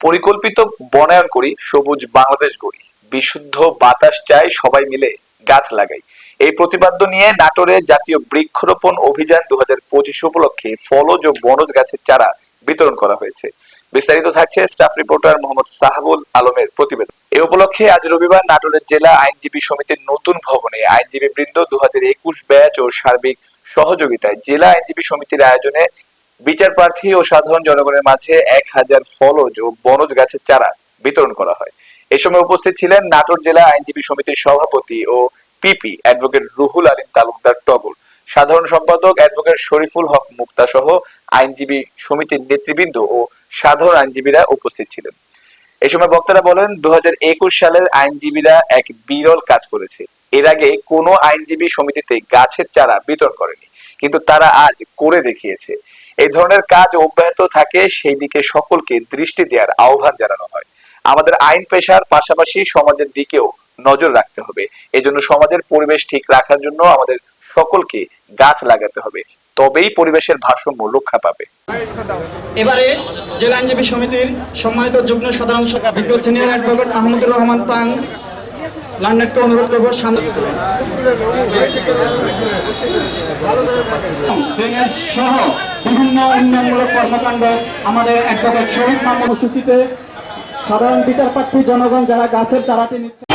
পরিকল্পিত বনায়ন করি, সবুজ বাংলাদেশ গড়ি। বিশুদ্ধ বাতাস চাই, সবাই মিলে গাছ লাগাই। এই প্রতিপাদ্য নিয়ে নাটোরে জাতীয় বৃক্ষরোপণ অভিযান দু হাজার পঁচিশ উপলক্ষে ফলজ ও বনজ গাছের চারা বিতরণ করা হয়েছে। বিস্তারিত থাকছে স্টাফ রিপোর্টার মোহাম্মদ সাহাবুল আলমের প্রতিবেদন। এ উপলক্ষে আজ রবিবার নাটোরের জেলা আইনজীবী সমিতির নতুন ভবনে আইনজীবী বৃন্দ দু হাজার একুশ ব্যাচ ও সার্বিক সহযোগিতায় জেলা আইনজীবী সমিতির আয়োজনে বিচার প্রার্থী ও সাধারণ জনগণের মাঝে এক হাজার ফলজ ও বনজ গাছের চারা বিতরণ করা হয়। এ সময় উপস্থিত ছিলেন নাটোর জেলা আইনজীবী সমিতির সভাপতি ও পিপি অ্যাডভোকেট রুহুল আলীম তালুকদার টগর, সাধারণ সম্পাদক অ্যাডভোকেট শরীফুল হক মুক্তা সহ আইনজীবী সমিতির নেতৃবৃন্দ ও সাধারণ আইনজীবীরা উপস্থিত ছিলেন। এ সময় বক্তারা বলেন দু হাজার একুশ সালের আইনজীবীরা এক বিরল কাজ করেছে। এর আগে কোনো আইনজীবী সমিতিতে গাছের চারা বিতরণ করেনি, কিন্তু তারা আজ করে দেখিয়েছে। এই ধরনের কাজ অব্যাহত থাকে, সেই দিকে সকলকে দৃষ্টি দেওয়ার আহ্বান জানানো হয়। আমাদের আইন পেশার পাশাপাশি সমাজের দিকেও নজর রাখতে হবে। এজন্য সমাজের পরিবেশ ঠিক রাখার জন্য আমাদের সকলকে গাছ লাগাতে হবে। তবেই পরিবেশের ভারসাম্য রক্ষা পাবে। এবারে জেলা আইনজীবী সমিতির সম্মানিত যুগ্ম সাধারণ শাখা বিজ্ঞ সিনিয়র অ্যাডভোকেট আহমদুর রহমান তাং লান্ডারকে অনুরোধ করব সামনে বিভিন্ন উন্নয়নমূলক কর্মকাণ্ড আমাদের সাধারণ বিচার প্রার্থী জনগণ যারা গাছের চারাটি নিচ্ছে